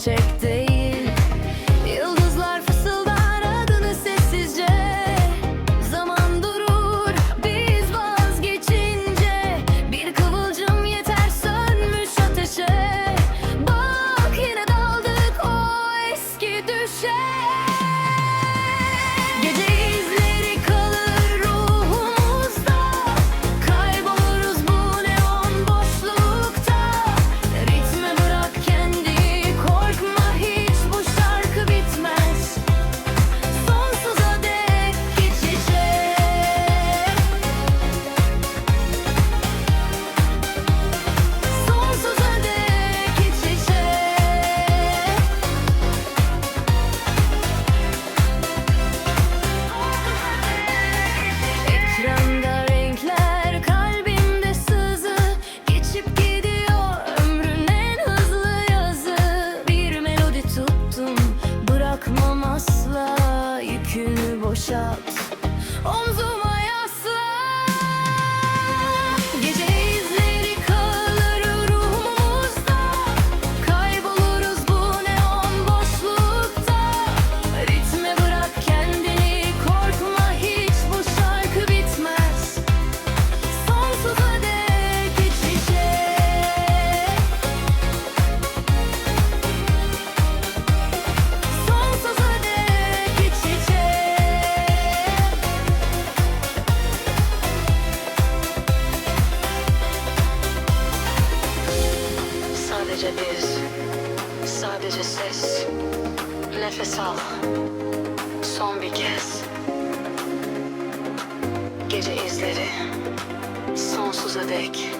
take şat Omzuma değiliz. Sadece ses. Nefes al. Son bir kez. Gece izleri. Sonsuza dek.